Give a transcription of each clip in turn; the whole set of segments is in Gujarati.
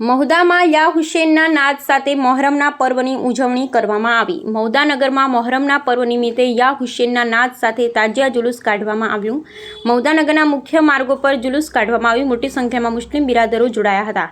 મહુદામાં યા હુસેનના નાદ સાથે મોહરમના પર્વની ઉજવણી કરવામાં આવી. મહુદાનગરમાં મહોરમના પર્વ નિમિત્તે યા હુસેનના નાદ સાથે તાજિયા જુલુસ કાઢવામાં આવ્યું. મહુદાનગરના મુખ્ય માર્ગો પર જુલુસ કાઢવામાં આવ્યું મોટી સંખ્યામાં મુસ્લિમ બિરાદરો જોડાયા હતા.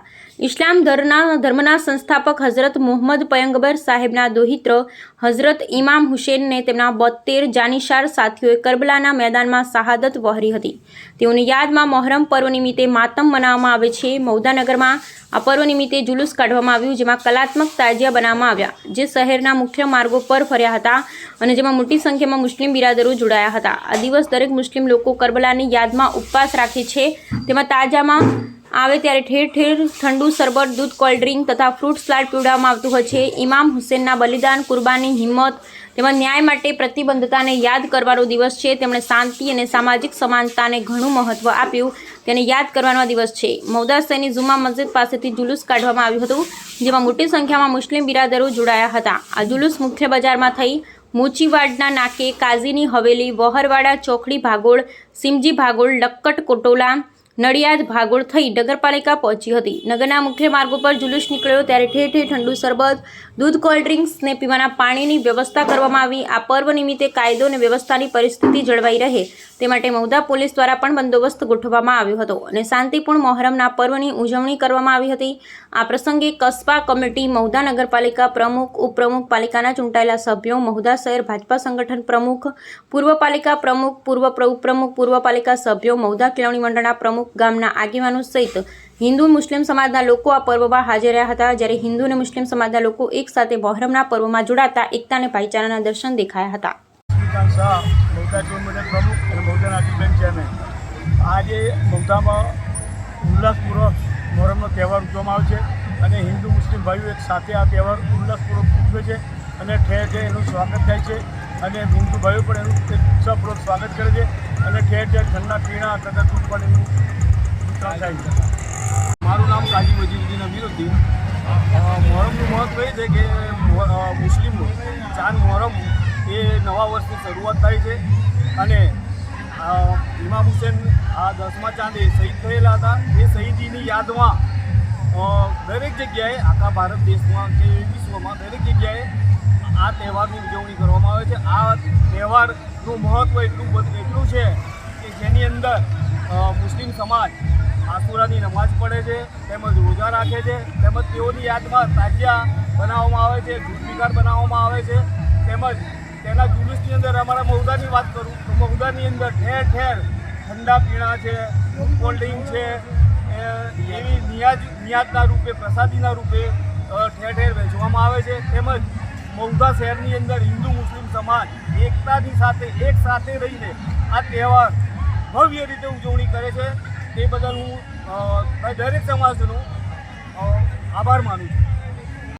ઇસ્લામ ધર્મના ધર્મના સંસ્થાપક હઝરત મોહમ્મદ પયંગબર સાહેબના દોહિત્ર હઝરત ઇમામ હુસેનને તેમના બોતેર જાનિશાર સાથીઓએ કરબલાના મેદાનમાં શહાદત વહોરી હતી. તેઓની યાદમાં મહોરમ પર્વ નિમિત્તે માતમ મનાવવામાં આવે છે. મૌદાનગરમાં આ પર્વ નિમિત્તે જુલુસ કાઢવામાં આવ્યું, જેમાં કલાત્મક તાજિયા બનાવવામાં આવ્યા, જે શહેરના મુખ્ય માર્ગો પર ફર્યા હતા અને જેમાં મોટી સંખ્યામાં મુસ્લિમ બિરાદરો જોડાયા હતા. આ દિવસ દરેક મુસ્લિમ લોકો કરબલાની યાદમાં ઉપવાસ રાખે છે. તેમાં તાજામાં આવે ત્યારે ઠેર ઠેર ઠંડુ શરબત, દૂધ કોલ્ડ ડ્રિંક તથા ફ્રૂટ સલાડ પીવડાવવામાં આવતું હોય છે. ઇમામ હુસેનના બલિદાન, કુરબાની, હિંમત તેમજ ન્યાય માટે પ્રતિબદ્ધતાને યાદ કરવાનો દિવસ છે. તેમણે શાંતિ અને સામાજિક સમાનતાને ઘણું મહત્વ આપ્યું. તેને યાદ કરવાનો દિવસ છે. મૌદાસની જુમા મસ્જિદ પાસેથી જુલુસ કાઢવામાં આવ્યું હતું, જેમાં મોટી સંખ્યામાં મુસ્લિમ બિરાદરો જોડાયા હતા. આ જુલુસ મુખ્ય બજારમાં થઈ. મોચીવાડના નાકે કાઝીની હવેલી, વહરવાડા, ચોકડી ભાગોળ, સિમજી ભાગોળ, લક્કટ કોટોલા નડિયાદ ભાગોળ થઈ નગરપાલિકા પહોંચી હતી. નગરના મુખ્ય માર્ગો પર જુલુસ નીકળ્યો ત્યારે ઠેર ઠેર ઠંડુ શરબત, દૂધ કોલ્ડ ડ્રિંક્સને પીવાના પાણીની વ્યવસ્થા કરવામાં આવી. આ પર્વ નિમિત્તે કાયદો અને વ્યવસ્થાની પરિસ્થિતિ જળવાઈ રહે. તે માટે મૌદા પોલીસ દ્વારા પણ બંદોબસ્ત ગોઠવવામાં આવ્યો હતો અને શાંતિપૂર્ણ મોહરમના પર્વની ઉજવણી કરવામાં આવી હતી. આ પ્રસંગે કસ્બા કમિટી, મહુદા નગરપાલિકા પ્રમુખ, ઉપપ્રમુખ, પાલિકાના ચૂંટાયેલા સભ્યો, મહુદા શહેર ભાજપા સંગઠન પ્રમુખ, પૂર્વ પાલિકા પ્રમુખ, પૂર્વ પ્ર- ઉપપ્રમુખ, પૂર્વ પાલિકા સભ્યો, મહુદા કેળવણી મંડળના પ્રમુખ ગામના આગેવાનો સહિત હિન્દુ મુસ્લિમ સમાજના લોકો આ પર્વમાં હાજર રહ્યા હતા. જ્યારે હિન્દુ અને મુસ્લિમ સમાજના લોકો એક સાથે મોહરમના પર્વમાં જોડાતા એકતા અને ભાઈચારાના દર્શન દેખાયા હતા. આજે મૌદામાં ઉલ્લાસપૂર્વક મોહરમનો તહેવાર ઉજવવામાં આવે છે અને હિન્દુ મુસ્લિમ ભાઈઓ એક સાથે આ તહેવાર ઉલ્લાસપૂર્વક ઉજવે છે અને ઠેર ઠેર એનું સ્વાગત થાય છે. અને હિન્દુ ભાઈઓ પણ એનું ઉત્સાહપૂર્વક સ્વાગત કરે છે અને ઠેર ઠેર ઠંડા પીણા તથા દૂધ એનું વિતરણ થાય છે. મારું નામ કાજી વજીરુદ્દીન અમીરુદ્દીન મોહરમનું મહત્વ એ છે કે મુસ્લિમ ચાંદ મોહરમ એ નવા વર્ષની શરૂઆત થાય છે અને ઇમામ હુસેન આ દસમા ચાંદે શહીદ થયેલા હતા. એ શહીદીની યાદમાં દરેક જગ્યાએ આખા ભારત દેશમાં કે વિશ્વમાં દરેક જગ્યાએ આ તહેવારની ઉજવણી કરવામાં આવે છે. આ તહેવારનું મહત્ત્વ એટલું બધું, એટલું છે કે જેની અંદર મુસ્લિમ સમાજ આસુરાની નમાઝ પડે છે, તેમજ રોજા રાખે છે, તેમજ તેઓની યાદમાં તાજિયા બનાવવામાં આવે છે જૂથવિકાર બનાવવામાં આવે છે, તેમજ તેના જુલુસની અંદર અમારા મહુદાની વાત કરું તો મહુદાની અંદર ઠેર ઠેર ઠંડા પીણા છે કોલ્ડ ડ્રિંક છે એવી નિયાજ, નિયાતના રૂપે, પ્રસાદીના રૂપે ઠેર ઠેર વેચવામાં આવે છે. તેમજ મહુદા શહેરની અંદર હિન્દુ, મુસ્લિમ સમાજ એકતાની સાથે, એક સાથે રહીને આ તહેવાર ભવ્ય રીતે ઉજવણી કરે છે. તે બદલ હું દરેક સમાજનો આભાર માનું છું.